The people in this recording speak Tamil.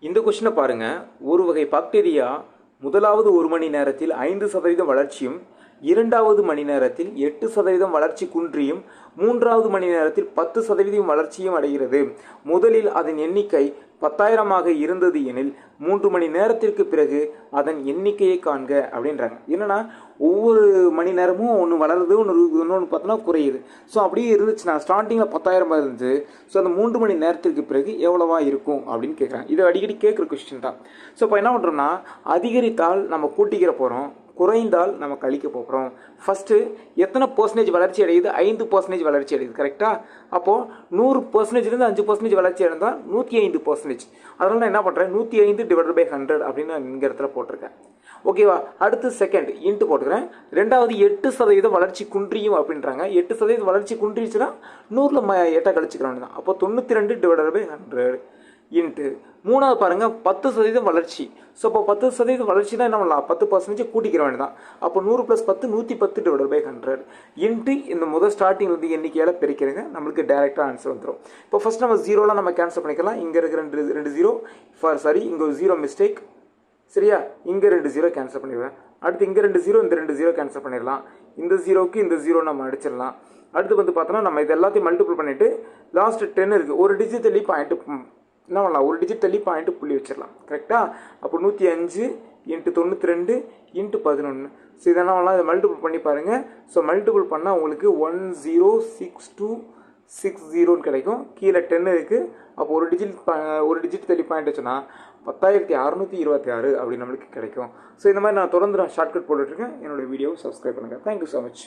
இந்த கொஷினை பாருங்க. ஒரு வகை பாக்டீரியா முதலாவது ஒரு மணி நேரத்தில் ஐந்து சதவீதம் வளர்ச்சியும் இரண்டாவது மணி நேரத்தில் எட்டு சதவீதம் வளர்ச்சி குன்றியும் மூன்றாவது மணி நேரத்தில் பத்து சதவீதம் வளர்ச்சியும் அடைகிறது. முதலில் அதன் எண்ணிக்கை பத்தாயிரமாக இருந்தது எனில் மூன்று மணி நேரத்திற்கு பிறகு அதன் எண்ணிக்கையை காண்க அப்படின்றாங்க. என்னன்னா ஒவ்வொரு மணி நேரமும் ஒன்று வளருது ஒன்று இன்னொன்று பார்த்தோன்னா குறையுது. ஸோ அப்படியே இருந்துச்சுன்னா ஸ்டார்டிங்கில் பத்தாயிரமா இருந்துச்சு. ஸோ அந்த மூன்று மணி நேரத்திற்கு பிறகு எவ்வளவா இருக்கும் அப்படின்னு கேட்குறாங்க இது அடிக்கடி கேட்குற கொஸ்டின் தான். ஸோ இப்போ என்ன பண்ணுறோம்னா அதிகரித்தால் நம்ம கூட்டிக்கிற போகிறோம் குறைந்தால் நம்ம கழிக்க போகிறோம். ஃபஸ்ட்டு எத்தனை பர்சன்டேஜ் வளர்ச்சி அடையுது? ஐந்து பர்சன்டேஜ் வளர்ச்சி அடையுது கரெக்டாக அப்போது நூறு பர்சன்டேஜ்லேருந்து அஞ்சு பர்சன்டேஜ் வளர்ச்சி அடைந்தால் நூற்றி ஐந்து பர்சன்டேஜ் அதனால் நான் என்ன பண்ணுறேன் நூற்றி ஐந்து டிவைட் பை ஹண்ட்ரட் அப்படின்னு நான் இங்கே இடத்துல போட்டிருக்கேன். ஓகேவா அடுத்து செகண்ட் இன்ட்டு போட்டுக்கிறேன். ரெண்டாவது எட்டு சதவீதம் வளர்ச்சி குன்றியும் அப்படின்றாங்க. எட்டு சதவீதம் வளர்ச்சி குன்றிச்சுன்னா நூறில் ம எட்டை கழிச்சுக்கிறோம் தான் அப்போ தொண்ணூற்றி ரெண்டு டிவைட் பை ஹண்ட்ரட் இன்ட்டு மூணாவது பாருங்கள் பத்து சதவீதம் வளர்ச்சி. ஸோ இப்போ பத்து சதவீதம் வளர்ச்சினா என்ன பண்ணலாம்? பத்து பர்சன்டேஜ் கூட்டிக்கிற வேண்டியதான் அப்போ நூறு ப்ளஸ் பத்து நூற்றி பத்து டிவைட் பை ஹண்ட்ரட் இன்ட்டு இந்த முதல் ஸ்டார்டிங் வந்து எண்ணிக்கையால் பிரிக்கிறங்க நம்மளுக்கு டேரெக்டாக ஆன்சர் வந்துடும் இப்போ ஃபஸ்ட் நம்ம ஜீரோலாம் நம்ம கேன்சல் பண்ணிக்கலாம். இங்கே இருக்கிற ரெண்டு ரெண்டு ஜீரோ ஃபார் சாரி இங்கே ஒரு ஜீரோ மிஸ்டேக் சரியா? இங்கே ரெண்டு ஜீரோ கேன்சல் பண்ணிடுவேன். அடுத்து இங்கே ரெண்டு ஜீரோ இந்த ரெண்டு ஜீரோ கேன்சல் பண்ணிடலாம். இந்த ஜீரோவுக்கு இந்த ஜீரோ நம்ம அடிச்சிடலாம். அடுத்து வந்து பார்த்தோன்னா நம்ம இது எல்லாத்தையும் மல்டிபிள் பண்ணிவிட்டு லாஸ்ட் டென் இருக்குது ஒரு டிஜிட்டலி பாயிண்ட்டு என்ன பண்ணலாம்? ஒரு டிஜிட் தள்ளி பாயிண்ட் புள்ளி வச்சிடலாம். கரெக்டாக அப்போ நூற்றி அஞ்சு இன்ட்டு தொண்ணூற்றி ரெண்டு இன்ட்டு பதினொன்று ஸோ இதெல்லாம் என்ன பண்ணலாம்? இதை மல்டிபிள் பண்ணி பாருங்கள் ஸோ மல்டிபிள் பண்ணால் உங்களுக்கு one zero six two six ஜீரோன்னு கிடைக்கும். கீழே டென் இருக்குது அப்போ ஒரு டிஜிட் ஒரு டிஜிட் தள்ளி பாயிண்ட் வச்சோன்னா பத்தாயிரத்தி அறநூற்றி இருபத்தி ஆறு அப்படி நம்மளுக்கு கிடைக்கும். ஸோ இந்த மாதிரி நான் தொடர்ந்து நான் ஷார்ட்கட் போட்டுட்ருக்கேன் என்னோடய வீடியோவை சப்ஸ்கிரைப் பண்ணுங்கள் தேங்க்யூ ஸோ மச்